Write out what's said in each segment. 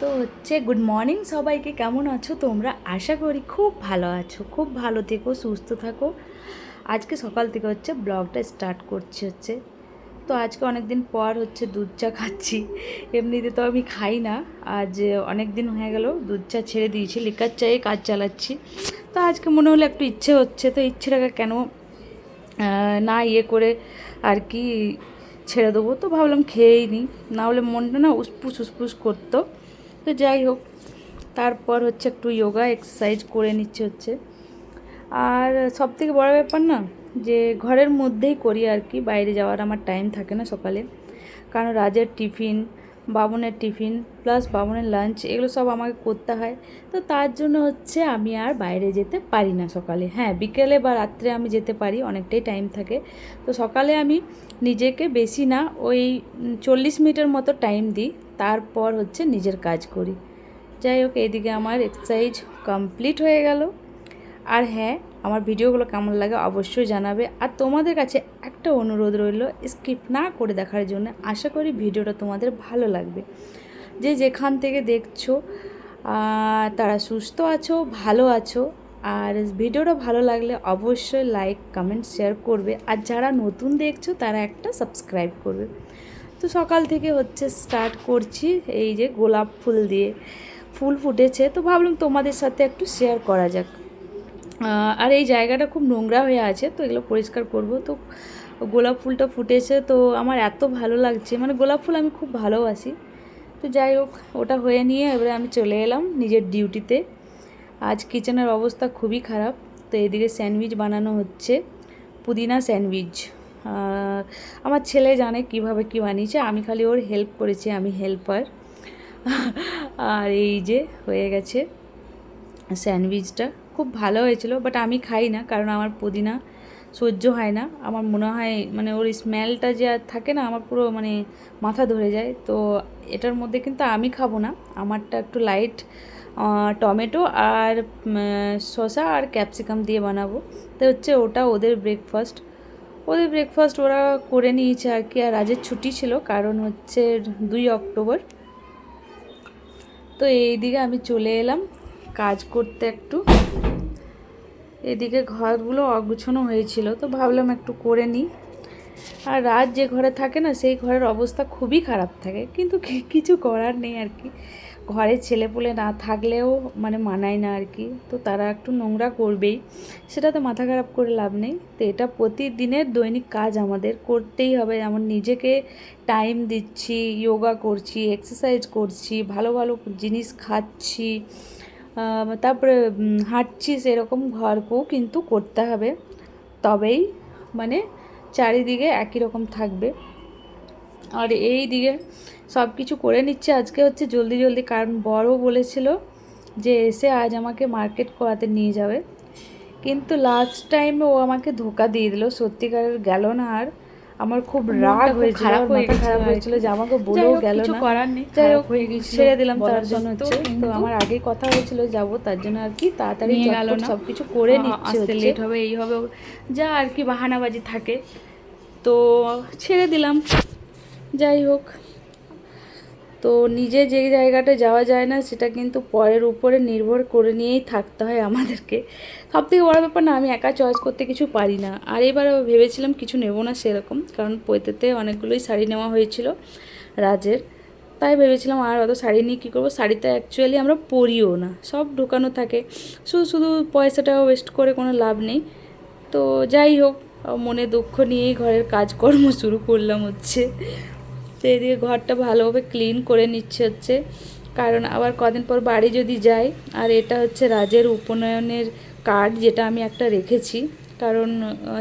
তো হচ্ছে good morning সবাইকে। কেমন আছো তোমরা? আশা করি খুব ভালো আছো। খুব ভালো থেকো, সুস্থ থাকো। আজকে সকাল থেকে হচ্ছে ব্লগটা স্টার্ট করছি হচ্ছে। তো আজকে অনেক দিন পর হচ্ছে দুধ চা খাচ্ছি। এমনিতে তো আমি খাই না। আজ অনেক দিন হয়ে গেল, দুধ চা ছেড়ে দিয়েছি লিকার চায়ে কাজ চালাচ্ছি। তো আজকে মনে হলো একটু ইচ্ছে হচ্ছে, তো ইচ্ছেটাকে কেন না ইয়ে করে আর কি ছেড়ে দেবো? তো ভাবলাম খেয়েই নিই। না হলে মনটা না উসপুস উসপুস করতো। তো যাই হোক, তারপর হচ্ছে একটু যোগা এক্সারসাইজ করে নিচ্ছে হচ্ছে। আর সব থেকে বড় ব্যাপার না, যে ঘরের মধ্যেই করি আর কি, বাইরে যাওয়ার আমার টাইম থাকে না সকালে। কারণ রাজের টিফিন বাবনের টিফিন প্লাস বাবনের লাঞ্চ এগুলো সব আমাকে করতে হয়। তো তার জন্য হচ্ছে আমি আর বাইরে যেতে পারি না সকালে। হ্যাঁ বিকেলে বা রাত্রে আমি যেতে পারি, অনেকটাই টাইম থাকে। তো সকালে আমি নিজেকে বেশি না, ওই চল্লিশ মিনিটের মতো টাইম দিই। তারপর হচ্ছে নিজের কাজ করি। যাই হোক, এইদিকে আমার এক্সারসাইজ কমপ্লিট হয়ে গেল। আর হ্যাঁ আমার ভিডিওগুলো কেমন লাগে অবশ্যই জানাবে। আর তোমাদের কাছে একটা অনুরোধ রইল স্কিপ না করে দেখার জন্য আশা করি ভিডিওটা তোমাদের ভালো লাগবে। যে যেখান থেকে দেখছ তারা সুস্থ আছো, ভালো আছো, আর ভিডিওটা ভালো লাগলে অবশ্যই লাইক কমেন্ট শেয়ার করবে। আর যারা নতুন দেখছ, তারা একটা সাবস্ক্রাইব করবে। তো সকাল থেকে হচ্ছে স্টার্ট করছি এই যে গোলাপ ফুল দিয়ে। ফুল ফুটেছে, তো ভাবলাম তোমাদের সাথে একটু শেয়ার করা যাক। আর এই জায়গাটা খুব নোংরা হয়ে আছে, তো এগুলো পরিষ্কার করব। তো গোলাপ ফুলটা ফুটেছে, তো আমার এত ভালো লাগছে। মানে গোলাপ ফুল আমি খুব ভালোবাসি। তো যাই হোক, ওটা হয়ে নিয়ে এবারে আমি চলে এলাম নিজের ডিউটিতে। আজ কিচেনের অবস্থা খুবই খারাপ, তো এদিকে স্যান্ডউইচ বানানো হচ্ছে, পুদিনা স্যান্ডউইচ। আমার ছেলে জানে কীভাবে কি বানিয়েছে, আমি খালি ওর হেল্প করেছি, আমি হেল্পার আর এই যে হয়ে গেছে স্যান্ডউইচটা। খুব ভালো হয়েছিল বাট আমি খাই না, কারণ আমার পুদিনা সহ্য হয় না। আমার মনে হয় মানে ওর স্মেলটা যে আর থাকে না, আমার পুরো মানে মাথা ধরে যায়। তো এটার মধ্যে কিন্তু আমি খাব না, আমারটা একটু লাইট টমেটো আর শসা আর ক্যাপসিকাম দিয়ে বানাবো। তো হচ্ছে ওটা ওদের ব্রেকফাস্ট ওদের ব্রেকফাস্ট ওরা করে নিয়েছে আর কি, আর আজের ছুটি ছিল, কারণ হচ্ছে দুই অক্টোবর। তো এইদিকে আমি চলে এলাম কাজ করতে একটু। এদিকে ঘরগুলো অগুছানো হয়েছিল, তো ভাবলাম একটু করে নিই। আর রাত যে ঘরে থাকে না, সেই ঘরের অবস্থা খুবই খারাপ থাকে, কিন্তু কিছু করার নেই আর কি। ঘরে ছেলেপুলে না থাকলেও মানে মানায় না আর কি তো তারা একটু নোংরা করবেই। সেটা তো মাথা খারাপ করে লাভ নেই। তো এটা প্রতিদিনের দৈনিক কাজ আমাদের। করতেই হবে। যেমন নিজেকে টাইম দিচ্ছি যোগা করছি এক্সারসাইজ করছি, ভালো ভালো জিনিস খাচ্ছি তারপরে হাঁটছি সেরকম ঘরকেও কিন্তু করতে হবে। তবেই মানে চারিদিকে একই রকম থাকবে। আর এই দিকে সব কিছু করে নিচ্ছে। আজকে হচ্ছে জলদি জলদি কারণ বড় বলেছিল যে এসে আজ আমাকে মার্কেট করাতে নিয়ে যাবে। কিন্তু লাস্ট টাইমে ও আমাকে ধোকা দিয়ে দিল। সত্যিকারের গেল না আর। আমার খুব রাগ হয়েছিল খারাপ হয়ে খারাপ হয়েছিল যে আমাকে বলেও গেল না। করার নেই যাই হোক হয়ে গেছিল ছেড়ে দিলাম তার জন্য হচ্ছে। তো কিন্তু আমার আগেই কথা হয়েছিল যাব তার জন্য আর কি। তাড়াতাড়ি গেল না। সব কিছু করে নিচ্ছে আসতে হচ্ছে। হবে এই হবে যা আর কি বাহানাবাজি থাকে। তো ছেড়ে দিলাম। যাই হোক। তো নিজে যে জায়গাটা যাওয়া যায় না, সেটা কিন্তু পরের উপরে নির্ভর করে নিয়েই থাকতে হয় আমাদেরকে। সব থেকে বড় ব্যাপার না, আমি একা চয়েস করতে কিছু পারি না। আর এবার ভেবেছিলাম কিছু নেব না সেরকম, কারণ পৈতেতে অনেকগুলোই শাড়ি নেওয়া হয়েছিল রাজের। তাই ভেবেছিলাম, আর অত শাড়ি নিয়ে কী করব? শাড়িতে অ্যাকচুয়ালি আমরা পরিও না, সব ঢোকানো থাকে। শুধু শুধু পয়সাটা ওয়েস্ট করে কোনো লাভ নেই। তো যাই হোক, মনে দুঃখ নিয়েই ঘরের কাজকর্ম শুরু করলাম হচ্ছে। তো এদিকে ঘরটা ভালোভাবে ক্লিন করে নিচ্ছে হচ্ছে। কারণ আবার কদিন পর বাড়ি যদি যাই, আর এটা হচ্ছে রাজের উপনয়নের কার্ড যেটা আমি একটা রেখেছি। কারণ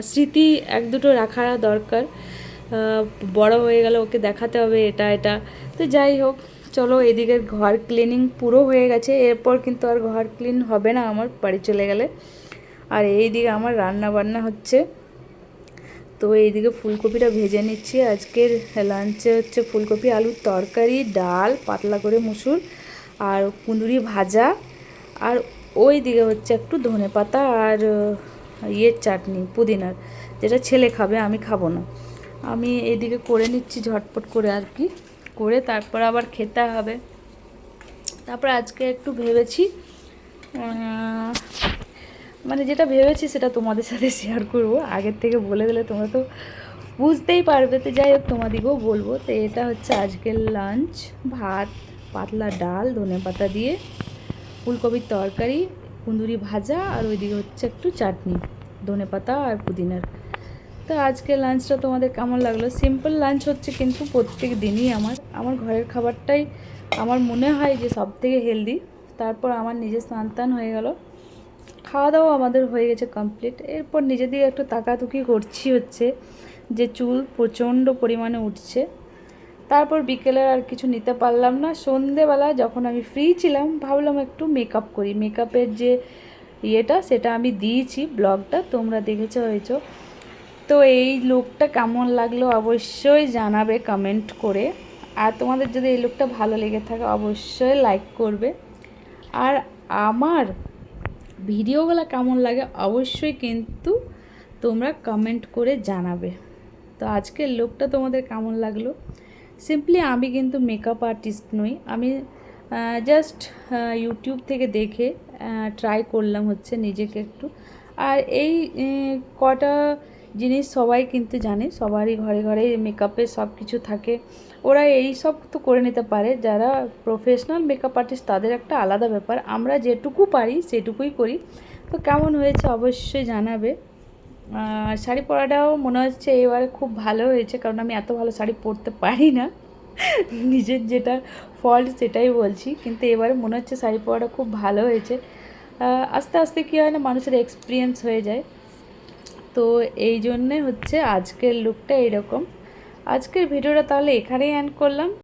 স্মৃতি এক দুটো রাখা দরকার। বড় হয়ে গেলে ওকে দেখাতে হবে এটা এটা। তো যাই হোক, চলো এদিকের ঘর ক্লিনিং পুরো হয়ে গেছে। এরপর কিন্তু আর ঘর ক্লিন হবে না, আমার বাড়ি চলে গেলে। আর এইদিকে আমার রান্না বান্না হচ্ছে। তো এইদিকে ফুলকপিটা ভেজে নিচ্ছি। আজকের লাঞ্চে হচ্ছে ফুলকপি, আলুর তরকারি, ডাল, পাতলা করে মুসুর আর কুঁদুরি ভাজা। আর ওই দিকে হচ্ছে একটু ধনে পাতা আর ইয়ের চাটনি, পুদিনার। যেটা ছেলে খাবে, আমি খাব না। আমি এইদিকে করে নিচ্ছি ঝটপট করে আর কি। করে তারপর আবার খেতে হবে। তারপর আজকে একটু ভেবেছি মানে যেটা ভেবেছি সেটা তোমাদের সাথে শেয়ার করব। আগের থেকে বলে দিলে তোমরা তো বুঝতেই পারবে। তো যাই হোক, তোমাদেরকেও বলব, তো এটা হচ্ছে আজকের লাঞ্চ ভাত, পাতলা ডাল, ধনে পাতা দিয়ে ফুলকপির তরকারি কুঁদুরি ভাজা, আর ওইদিকে হচ্ছে একটু চাটনি, ধনে পাতা আর পুদিনার। তো আজকে লাঞ্চটা তোমাদের কেমন লাগল? সিম্পল লাঞ্চ হচ্ছে কিন্তু প্রত্যেক দিনই আমার। আমার ঘরের খাবারটাই আমার মনে হয় যে সব থেকে হেলদি তারপর আমার নিজের স্নান টান হয়ে গেল। খাওয়া দাওয়া আমাদের হয়ে গেছে কমপ্লিট এরপর নিজে দিয়ে একটু তাকাতুকি করছি হচ্ছে যে চুল প্রচণ্ড পরিমাণে উঠছে। তারপর বিকেলে আর কিছু নিতে পারলাম না। সন্ধেবেলা যখন আমি ফ্রি ছিলাম, ভাবলাম একটু মেকআপ করি। মেকআপের যে ইয়েটা, সেটা আমি দিয়েছি ব্লগটা, তোমরা দেখেছ, হয়েছো। তো এই লুকটা কেমন লাগল অবশ্যই জানাবে কমেন্ট করে। আর তোমাদের যদি এই লুকটা ভালো লেগে থাকে, অবশ্যই লাইক করবে। আর আমার ভিডিওগুলো কেমন লাগে অবশ্যই কিন্তু তোমরা কমেন্ট করে জানাবে। তো আজকের লোকটা তোমাদের কেমন লাগল? সিম্পলি আমি কিন্তু মেকআপ আর্টিস্ট নই, আমি জাস্ট ইউটিউব থেকে দেখে ট্রাই করলাম হচ্ছে নিজেকে একটু। আর এই কটা জিনিস সবাই কিন্তু জানে, সবারই ঘরে ঘরে মেকআপের সব কিছু থাকে। ওরা এই সব তো করে নিতে পারে। যারা প্রফেশনাল মেকআপ আর্টিস্ট তাদের একটা আলাদা ব্যাপার। আমরা যেটুকু পারি, সেটুকুই করি। তো কেমন হয়েছে অবশ্যই জানাবে। শাড়ি পরাটাও মনে হচ্ছে এবারে খুব ভালো হয়েছে, কারণ আমি এত ভালো শাড়ি পরতে পারি না। নিজের যেটা ফল্ট সেটাই বলছি। কিন্তু এবারে মনে হচ্ছে শাড়ি পরাটা খুব ভালো হয়েছে। আস্তে আস্তে কী হয় না, মানুষের এক্সপিরিয়েন্স হয়ে যায়। তো এই জন্যে হচ্ছে আজকের লুকটা এরকম। আজকের ভিডিওটা তাহলে এখানেই অ্যান্ড করলাম।